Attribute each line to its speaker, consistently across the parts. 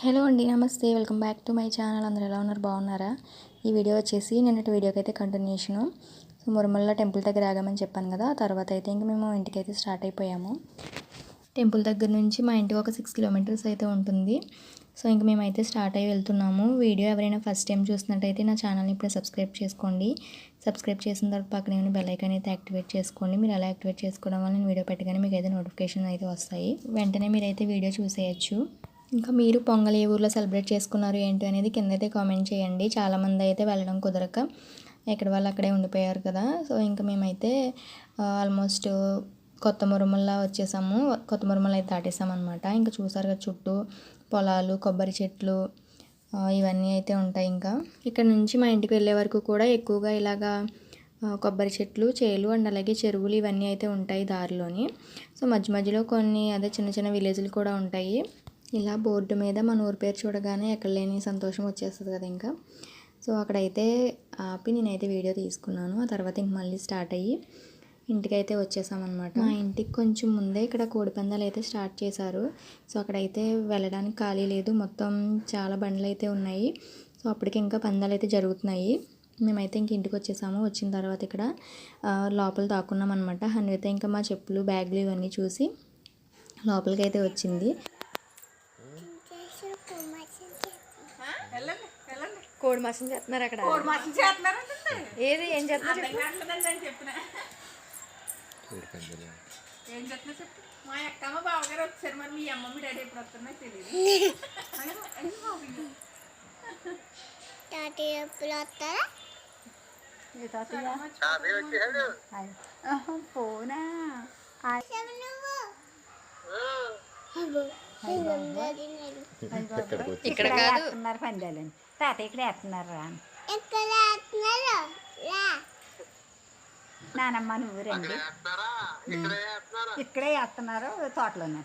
Speaker 1: Hello అండి నమస్తే. Welcome back to my channel. అందరూ ఎలా ఉన్నారు? బాగున్నారా? ఈ వీడియో వచ్చేసి నిన్నటి వీడియోకి అయితే కంటిన్యూషను సో మురుమల్ల టెంపుల్ దగ్గర ఆగామని చెప్పాను కదా ఆ తర్వాత అయితే ఇంక మేము ఇంటికి అయితే స్టార్ట్ అయిపోయాము. టెంపుల్ దగ్గర నుంచి మా ఇంటికి ఒక సిక్స్ కిలోమీటర్స్ అయితే ఉంటుంది. సో ఇంక మేమైతే స్టార్ట్ అయ్యి వెళ్తున్నాము. వీడియో ఎవరైనా ఫస్ట్ టైం చూసినట్టయితే నా ఛానల్ని ఇప్పుడే సబ్స్క్రైబ్ చేసుకోండి. సబ్స్క్రైబ్ చేసిన తర్వాత పక్కనే ఉన్న బెల్ ఐకాన్ అయితే యాక్టివేట్ చేసుకోండి. మీరు అలా యాక్టివేట్ చేసుకోవడం వల్ల నేను వీడియో పెట్టగానే మీకు అయితే నోటిఫికేషన్ అయితే వస్తాయి. వెంటనే మీరైతే వీడియో చూసేయచ్చు. ఇంకా మీరు పొంగల్ ఏ ఊర్లో సెలబ్రేట్ చేసుకున్నారు ఏంటి అనేది కింద అయితే కామెంట్ చేయండి. చాలామంది అయితే వెళ్ళడం కుదరక ఎక్కడ వాళ్ళు అక్కడే ఉండిపోయారు కదా. సో ఇంకా మేమైతే ఆల్మోస్ట్ కొత్త మురుమల్లా వచ్చేసాము. కొత్త మురమల్ల అయితే దాటేసామన్నమాట. ఇంకా చూసారు కదా చుట్టూ పొలాలు కొబ్బరి చెట్లు ఇవన్నీ అయితే ఉంటాయి ఇంకా. ఇక్కడ నుంచి మా ఇంటికి వెళ్ళే వరకు కూడా ఎక్కువగా ఇలాగా కొబ్బరి చెట్లు చేలు అండ్ అలాగే చెరువులు ఇవన్నీ అయితే ఉంటాయి దారిలోని. సో మధ్య మధ్యలో కొన్ని అదే చిన్న చిన్న విలేజ్లు కూడా ఉంటాయి. ఇలా బోర్డు మీద మన ఊరి పేరు చూడగానే ఎక్కడ లేని సంతోషం వచ్చేస్తుంది కదా ఇంకా. సో అక్కడైతే ఆపి నేనైతే వీడియో తీసుకున్నాను. ఆ తర్వాత ఇంక మళ్ళీ స్టార్ట్ అయ్యి ఇంటికైతే వచ్చేసామన్నమాట. మా ఇంటికి కొంచెం ముందే ఇక్కడ కోడిపందాలు అయితే స్టార్ట్ చేశారు. సో అక్కడైతే వెళ్ళడానికి ఖాళీ లేదు. మొత్తం చాలా బండ్లు అయితే ఉన్నాయి. సో అప్పటికి ఇంకా పందాలు అయితే జరుగుతున్నాయి. మేమైతే ఇంక ఇంటికి వచ్చేసాము. వచ్చిన తర్వాత ఇక్కడ లోపల దాక్కున్నాం అనమాట హన్విత ఇంకా మా చెప్పులు బ్యాగులు ఇవన్నీ చూసి లోపలికి అయితే వచ్చింది. కోడి మాసం చేస్తున్నారు అక్కడ. ఏది ఏం చేస్తున్నారు
Speaker 2: ఏం చెప్తున్నా చెప్పు. మా అక్కమ్మ బావగారు వచ్చారు మరి మీ అమ్మమ్మ డాడీ ఎప్పుడు వస్తున్నా తెలియదు
Speaker 3: తాతయ్య ఎప్పుడు వస్తారా?
Speaker 2: పోనా?
Speaker 1: ఇక్కడ కాదు.
Speaker 4: వేస్తున్నారు పందాలని. తాత ఇక్కడ వేస్తున్నారు రా. నానమ్మ నువ్వు రండి. ఇక్కడే వేస్తున్నారు? తోటలోనే.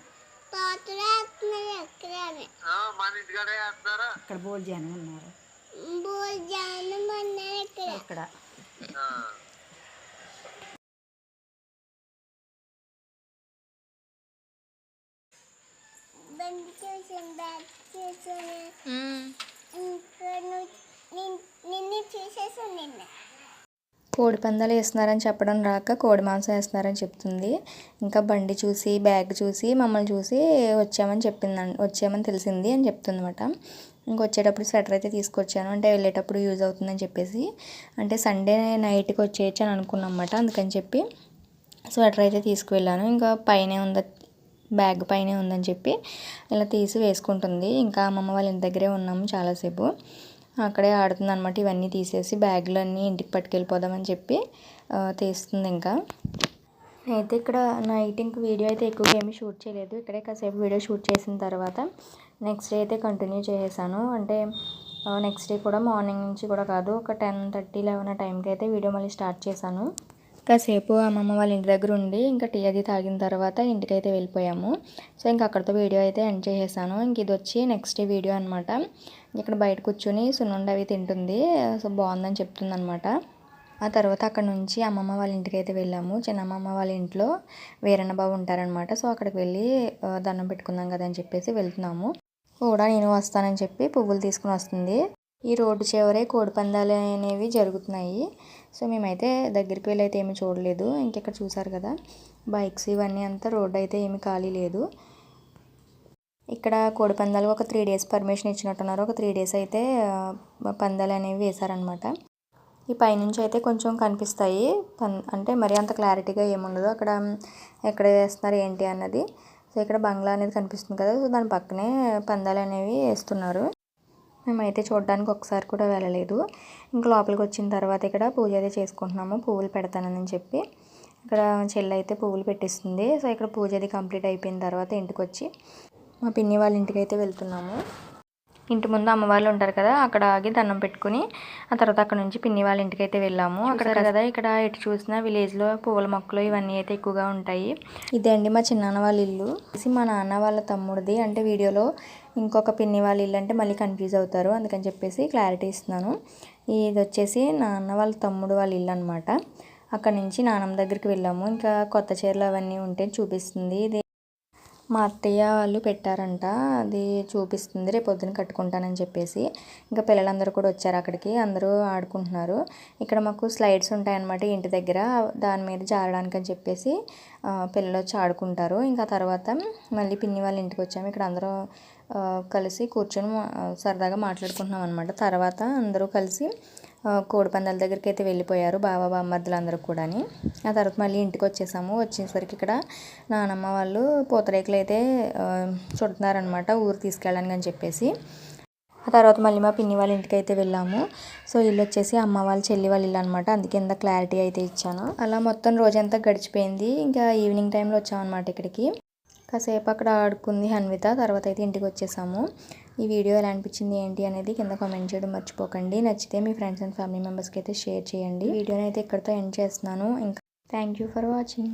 Speaker 4: ఇక్కడ బోల్ జనం ఉన్నారు.
Speaker 3: భోజనం ఉన్నారు ఇక్కడ. బండి చూసాను బ్యాగ్ చూసాను ఇంకా నిన్ను చూసేసాను నిన్న
Speaker 1: కోడి పందాలు వేస్తున్నారని చెప్పడం రాక కోడి మాంసం వేస్తున్నారని చెప్తుంది. ఇంకా బండి చూసి బ్యాగ్ చూసి మమ్మల్ని చూసి వచ్చామని చెప్పింది వచ్చామని తెలిసింది అని చెప్తుంది అనమాట వచ్చేటప్పుడు స్వెటర్ అయితే తీసుకొచ్చాను. అంటే వెళ్ళేటప్పుడు యూజ్ అవుతుందని చెప్పేసి. అంటే సండే నైట్కి వచ్చేయచ్చు అని అనుకున్నాం అన్నమాట. అందుకని చెప్పి స్వెటర్ అయితే తీసుకువెళ్ళాను. ఇంకా పైనే ఉంది బ్యాగ్ పైనే ఉందని చెప్పి ఇలా తీసి వేసుకుంటుంది. ఇంకా అమ్మమ్మ వాళ్ళ ఇంటి దగ్గరే ఉన్నాము చాలాసేపు. అక్కడే ఆడుతుంది అనమాట ఇవన్నీ తీసేసి బ్యాగులు అన్నీ ఇంటికి పట్టుకెళ్ళిపోదామని చెప్పి తీస్తుంది ఇంకా. అయితే ఇక్కడ నైట్ ఇంక వీడియో అయితే ఎక్కువగా ఏమీ షూట్ చేయలేదు. ఇక్కడే కాసేపు వీడియో షూట్ చేసిన తర్వాత నెక్స్ట్ డే అయితే కంటిన్యూ చేసేసాను. అంటే నెక్స్ట్ డే కూడా మార్నింగ్ నుంచి కూడా కాదు ఒక టెన్ థర్టీ లెవెన్ ఆ టైంకి అయితే వీడియో మళ్ళీ స్టార్ట్ చేశాను. కాసేపు అమ్మమ్మ వాళ్ళ ఇంటి దగ్గర ఉండి ఇంకా టీ అది తాగిన తర్వాత ఇంటికైతే వెళ్ళిపోయాము. సో ఇంకా అక్కడితో వీడియో అయితే ఎండ్ చేసేసాను. ఇంక ఇది వచ్చి నెక్స్ట్ డే వీడియో అనమాట ఇక్కడ బయట కూర్చొని సున్నుండి అవి తింటుంది. సో బాగుందని చెప్తుంది అనమాట ఆ తర్వాత అక్కడ నుంచి అమ్మమ్మ వాళ్ళ ఇంటికి అయితే వెళ్ళాము. చిన్నమ్మమ్మ వాళ్ళ ఇంట్లో వీరన్న బాబు ఉంటారనమాట సో అక్కడికి వెళ్ళి దండం పెట్టుకుందాం కదా అని చెప్పేసి వెళ్తున్నాము. కూడా నేను వస్తానని చెప్పి పువ్వులు తీసుకుని వస్తుంది. ఈ రోడ్డు చివరే కోడిపందాలు అనేవి జరుగుతున్నాయి. సో మేమైతే దగ్గరికి వెళ్ళి అయితే ఏమి చూడలేదు. ఇంకెక్కడ చూసారు కదా బైక్స్ ఇవన్నీ అంతా రోడ్డు అయితే ఏమి ఖాళీ లేదు. ఇక్కడ కోడి పందాలు ఒక త్రీ డేస్ పర్మిషన్ ఇచ్చినట్టున్నారు. ఒక త్రీ డేస్ అయితే పందాలు అనేవి వేశారనమాట ఈ పైనుంచి అయితే కొంచెం కనిపిస్తాయి. పన్ అంటే మరీ అంత క్లారిటీగా ఏముండదు. అక్కడ ఎక్కడ వేస్తున్నారు ఏంటి అన్నది. సో ఇక్కడ బంగ్లా అనేది కనిపిస్తుంది కదా. సో దాని పక్కనే పందాలు అనేవి వేస్తున్నారు. మేమైతే చూడడానికి ఒకసారి కూడా వెళ్ళలేదు. ఇంకా లోపలికి వచ్చిన తర్వాత ఇక్కడ పూజ అయితే చేసుకుంటున్నాము. పువ్వులు పెడతానని చెప్పి. ఇక్కడ చెల్లి అయితే పువ్వులు పెట్టిస్తుంది. సో ఇక్కడ పూజ అది కంప్లీట్ అయిపోయిన తర్వాత ఇంటికి వచ్చి మా పిన్ని వాళ్ళ ఇంటికి అయితే వెళ్తున్నాము. ఇంటి ముందు అమ్మవాళ్ళు ఉంటారు కదా అక్కడ ఆగి దండం పెట్టుకుని ఆ తర్వాత అక్కడ నుంచి పిన్ని వాళ్ళ ఇంటికి అయితే వెళ్ళాము. అక్కడ కదా ఇక్కడ ఎటు చూసినా విలేజ్లో పువ్వుల మొక్కలు ఇవన్నీ అయితే ఎక్కువగా ఉంటాయి. ఇదే అండి మా చిన్నాన్న వాళ్ళ ఇల్లు. మా నాన్న వాళ్ళ తమ్ముడిది అంటే వీడియోలో ఇంకొక పిన్ని వాళ్ళ ఇల్లు అంటే మళ్ళీ కన్ఫ్యూజ్ అవుతారు అందుకని చెప్పేసి క్లారిటీ ఇస్తున్నాను. ఇది వచ్చేసి నాన్న వాళ్ళ తమ్ముడు వాళ్ళ ఇల్లు అనమాట అక్కడ నుంచి నానమ్మ దగ్గరికి వెళ్ళాము. ఇంకా కొత్త చీరలు అవన్నీ ఉంటే చూపిస్తుంది. ఇది మా అత్తయ్య వాళ్ళు పెట్టారంట. అది చూపిస్తుంది. రేపు పొద్దున కట్టుకుంటానని చెప్పేసి. ఇంకా పిల్లలందరూ కూడా వచ్చారు అక్కడికి. అందరూ ఆడుకుంటున్నారు. ఇక్కడ మాకు స్లైడ్స్ ఉంటాయన్నమాట ఇంటి దగ్గర. దాని మీద జారడానికి అని చెప్పేసి పిల్లలు వచ్చి ఆడుకుంటారు. ఇంకా తర్వాత మళ్ళీ పిన్ని వాళ్ళ ఇంటికి వచ్చాము. ఇక్కడ అందరూ కలిసి కూర్చొని సరదాగా మాట్లాడుకుంటున్నాం అనమాట తర్వాత అందరూ కలిసి కోడిపందాల దగ్గరికి అయితే వెళ్ళిపోయారు బావ బామ్మర్దులు అందరూ కూడాని. ఆ తర్వాత మళ్ళీ ఇంటికి వచ్చేసాము. వచ్చేసరికి ఇక్కడ నానమ్మ వాళ్ళు పూతరేకులు అయితే చుడుతున్నారనమాట ఊరు తీసుకెళ్ళడానికి అని చెప్పేసి. ఆ తర్వాత మళ్ళీ మా పిన్ని వాళ్ళ ఇంటికి అయితే వెళ్ళాము. సో ఇల్లు వచ్చేసి అమ్మ వాళ్ళ చెల్లి వాళ్ళ ఇల్లు అనమాట అందుకే ఇంత క్లారిటీ అయితే ఇచ్చాను. అలా మొత్తం రోజంతా గడిచిపోయింది. ఇంకా ఈవినింగ్ టైంలో వచ్చామన్నమాట ఇక్కడికి. కాసేపు అక్కడ ఆడుకుంది హన్విత. తర్వాత అయితే ఇంటికి వచ్చేసాము. ఈ వీడియో ఎలా అనిపించింది ఏంటి అనేది కింద కామెంట్ చేయడం మర్చిపోకండి. నచ్చితే మీ ఫ్రెండ్స్ అండ్ ఫ్యామిలీ మెంబర్స్కి అయితే షేర్ చేయండి. వీడియోని అయితే ఇక్కడితో ఎండ్ చేస్తున్నాను. ఇంకా థ్యాంక్ యూ ఫర్ వాచింగ్